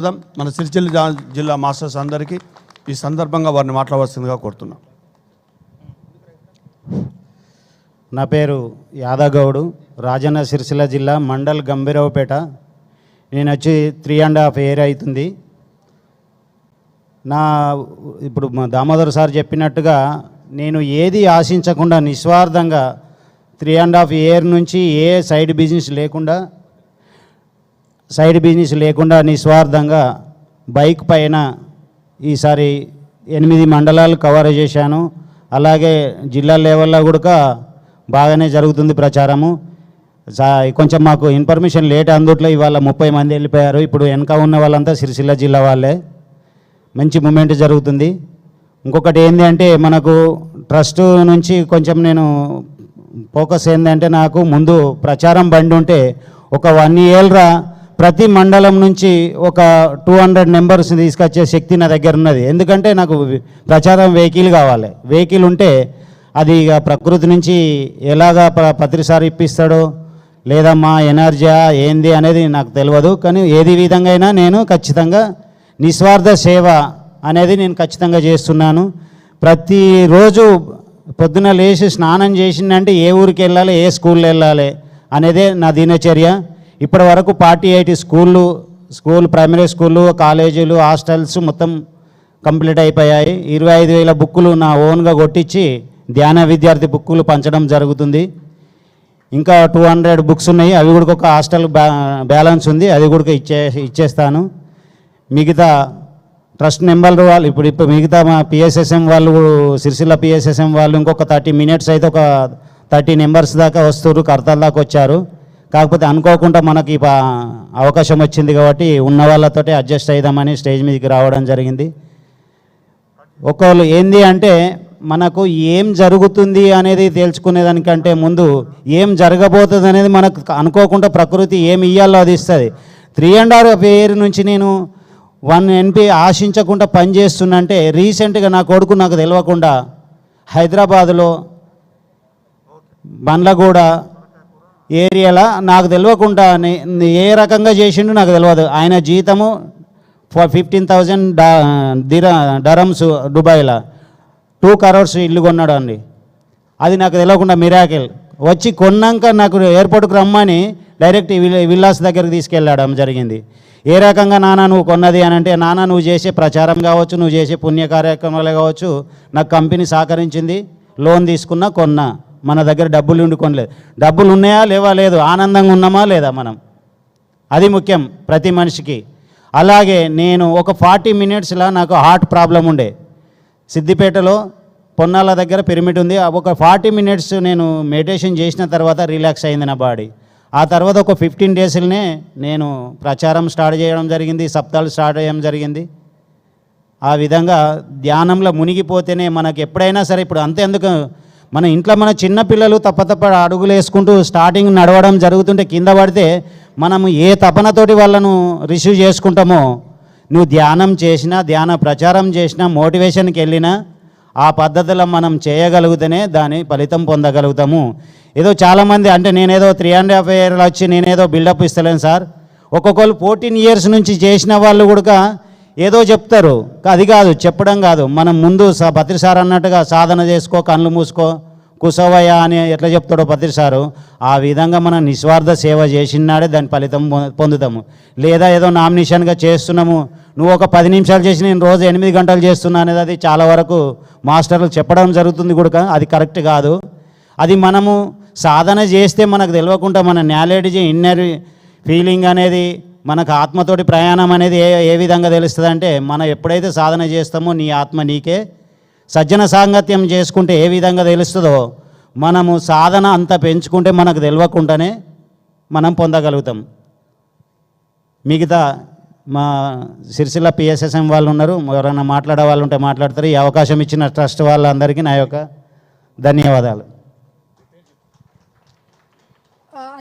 మన సిరిసిల్ల జిల్లా మాస్టర్స్ అందరికీ ఈ సందర్భంగా వారిని మాట్లాడవలసిందిగా కోరుతున్నాం. నా పేరు యాదగౌడు. రాజన్న సిరిసిల్ల జిల్లా మండల్ గంభీరావుపేట. నేను వచ్చి త్రీ అండ్ హాఫ్ ఇయర్ అవుతుంది. నా ఇప్పుడు మా దామోదర్ సార్ చెప్పినట్టుగా నేను ఏది ఆశించకుండా నిస్వార్థంగా త్రీ అండ్ హాఫ్ ఇయర్ నుంచి ఏ సైడ్ బిజినెస్ లేకుండా సైడ్ బిజినెస్ లేకుండా నిస్వార్థంగా బైక్ పైన ఈసారి ఎనిమిది మండలాలు కవర్ చేశాను. అలాగే జిల్లా లెవెల్లో కూడా బాగానే జరుగుతుంది ప్రచారము. కొంచెం మాకు ఇన్ఫర్మేషన్ లేట్ అందుట్లో ఇవాళ ముప్పై మంది వెళ్ళిపోయారు. ఇప్పుడు వెనక ఉన్న వాళ్ళంతా సిరిసిల్ల జిల్లా వాళ్ళే. మంచి మూమెంట్ జరుగుతుంది. ఇంకొకటి ఏంటి అంటే మనకు ట్రస్ట్ నుంచి కొంచెం నేను ఫోకస్ ఏంటంటే నాకు ముందు ప్రచారం బండి ఉంటే ఒక వన్ ఇయర్రా ప్రతి మండలం నుంచి ఒక టూ హండ్రెడ్ నెంబర్స్ తీసుకొచ్చే శక్తి నా దగ్గర ఉన్నది. ఎందుకంటే నాకు ప్రచారం వెహికల్ కావాలి. వెహికల్ ఉంటే అది ఇక ప్రకృతి నుంచి ఎలాగా ప- పత్రిసారి ఇప్పిస్తాడో లేదా మా ఎనర్జీ ఏంది అనేది నాకు తెలియదు కానీ ఏది విధంగా అయినా నేను ఖచ్చితంగా నిస్వార్థ సేవ అనేది నేను ఖచ్చితంగా చేస్తున్నాను. ప్రతిరోజు పొద్దున లేచి స్నానం చేసిందంటే ఏ ఊరికి వెళ్ళాలి ఏ స్కూల్లో వెళ్ళాలి అనేదే నా దినచర్య. ఇప్పటి వరకు పార్టీ ఐటీ స్కూళ్ళు స్కూల్ ప్రైమరీ స్కూళ్ళు కాలేజీలు హాస్టల్స్ మొత్తం కంప్లీట్ అయిపోయాయి. ఇరవై ఐదు వేల బుక్కులు నా ఓన్గా కొట్టించి ధ్యాన విద్యార్థి బుక్కులు పంచడం జరుగుతుంది. ఇంకా టూ హండ్రెడ్ బుక్స్ ఉన్నాయి. అవి కూడా ఒక హాస్టల్ బ్యా బ్యాలెన్స్ ఉంది. అది కూడా ఇచ్చే ఇచ్చేస్తాను. మిగతా ట్రస్ట్ నెంబర్ వాళ్ళు ఇప్పుడు ఇప్పుడు మిగతా మా పిఎస్ఎస్ఎం వాళ్ళు సిరిసిల్ల పిఎస్ఎస్ఎం వాళ్ళు ఇంకొక థర్టీ మినిట్స్ అయితే ఒక థర్టీ నెంబర్స్ దాకా వస్తారు కర్తల దాకా వచ్చారు. కాకపోతే అనుకోకుండా మనకి అవకాశం వచ్చింది కాబట్టి ఉన్న వాళ్ళతోటి అడ్జస్ట్ అయిదామని స్టేజ్ మీదకి రావడం జరిగింది. ఒకళ్ళు ఏంది అంటే మనకు ఏం జరుగుతుంది అనేది తెలుసుకునేదానికంటే ముందు ఏం జరగబోతుంది అనేది మనకు అనుకోకుండా ప్రకృతి ఏమి ఇయ్యాలో అది ఇస్తుంది. త్రీ అండ్ హాఫ్ ఇయర్ నుంచి నేను వన్ ఎన్పి ఆశించకుండా పనిచేస్తున్నంటే రీసెంట్గా నా కొడుకు నాకు తెలియకుండా హైదరాబాదులో బండ్లగూడ ఏరియాలో? నాకు తెలియకుండా ఏ రకంగా చేసిండు నాకు తెలియదు ఆయన జీతము ఫిఫ్టీన్ థౌజండ్ దిర డరమ్స్ దుబాయ్లో. టూ కరోడ్స్ ఇల్లు కొన్నాడు అండి. అది నాకు తెలియకుండా మిరాకిల్. వచ్చి కొన్నాక నాకు ఎయిర్పోర్ట్కి రమ్మని డైరెక్ట్ విల్లాస్ దగ్గరికి తీసుకెళ్ళడం జరిగింది. ఏ రకంగా నాన్న నువ్వు కొన్నది అని అంటే నాన్న నువ్వు చేసే ప్రచారం కావచ్చు నువ్వు చేసే పుణ్య కార్యక్రమాలు కావచ్చు నాకు కంపెనీ సహకరించింది లోన్ తీసుకున్నా కొన్నా. మన దగ్గర డబ్బులు ఉండి కొనలేదు. డబ్బులు ఉన్నాయా లేవా లేదు ఆనందంగా ఉన్నామా లేదా మనం? అది ముఖ్యం ప్రతి మనిషికి. అలాగే నేను ఒక ఫార్టీ మినిట్స్లో నాకు హార్ట్ ప్రాబ్లం ఉండే. సిద్దిపేటలో పొన్నాల దగ్గర పిరమిడ్ ఉంది. ఒక ఫార్టీ మినిట్స్ నేను మెడిటేషన్ చేసిన తర్వాత రిలాక్స్ అయింది నా బాడీ. ఆ తర్వాత ఒక ఫిఫ్టీన్ డేస్లనే నేను ప్రచారం స్టార్ట్ చేయడం జరిగింది సప్తాలు స్టార్ట్ చేయడం జరిగింది. ఆ విధంగా ధ్యానంలో మునిగిపోతేనే మనకు ఎప్పుడైనా సరే ఇప్పుడు అంతేందుకు మన ఇంట్లో మన చిన్నపిల్లలు తప్పతప్ప అడుగులు వేసుకుంటూ స్టార్టింగ్ నడవడం జరుగుతుంటే కింద పడితే మనము ఏ తపనతోటి వాళ్ళను రిసీవ్ చేసుకుంటామో నువ్వు ధ్యానం చేసినా ధ్యాన ప్రచారం చేసినా మోటివేషన్కి వెళ్ళినా ఆ పద్ధతిలో మనం చేయగలిగితేనే దాని ఫలితం పొందగలుగుతాము. ఏదో చాలామంది అంటే నేనేదో త్రీ అండ్ హాఫ్ ఇయర్లు వచ్చి నేనేదో బిల్డప్ ఇస్తలేను సార్. ఒక్కొక్కరు ఫోర్టీన్ ఇయర్స్ నుంచి చేసిన వాళ్ళు కూడా ఏదో చెప్తారు. అది కాదు చెప్పడం కాదు. మనం ముందు స- పత్రి అన్నట్టుగా సాధన చేసుకో కళ్ళు మూసుకో కుసవయ అని ఎట్లా చెప్తాడో భద్రసారు ఆ విధంగా మనం నిస్వార్థ సేవ చేసినాడే దాని ఫలితం పొందుతాము. లేదా ఏదో నామినేషన్గా చేస్తున్నాము. నువ్వు ఒక పది నిమిషాలు చేసి నేను రోజు ఎనిమిది గంటలు చేస్తున్నా అనేది అది చాలా వరకు మాస్టర్లు చెప్పడం జరుగుతుంది కూడా అది కరెక్ట్ కాదు. అది మనము సాధన చేస్తే మనకు తెలియకుండా మన నాలెడ్జ్ ఇన్నర్ ఫీలింగ్ అనేది మనకు ఆత్మతోటి ప్రయాణం అనేది ఏ ఏ విధంగా తెలుస్తుంది అంటే మనం ఎప్పుడైతే సాధన చేస్తామో నీ ఆత్మ నీకే సజ్జన సాంగత్యం చేసుకుంటే ఏ విధంగా తెలుస్తుందో మనము సాధన అంత పెంచుకుంటే మనకు తెలియకుండానే మనం పొందగలుగుతాం. మిగతా మా సిరిసిల్ల పిఎస్ఎస్ఎం వాళ్ళు ఉన్నారు ఎవరైనా మాట్లాడే వాళ్ళు ఉంటే మాట్లాడతారు ఈ అవకాశం ఇచ్చిన ట్రస్ట్ వాళ్ళందరికీ నా యొక్క ధన్యవాదాలు.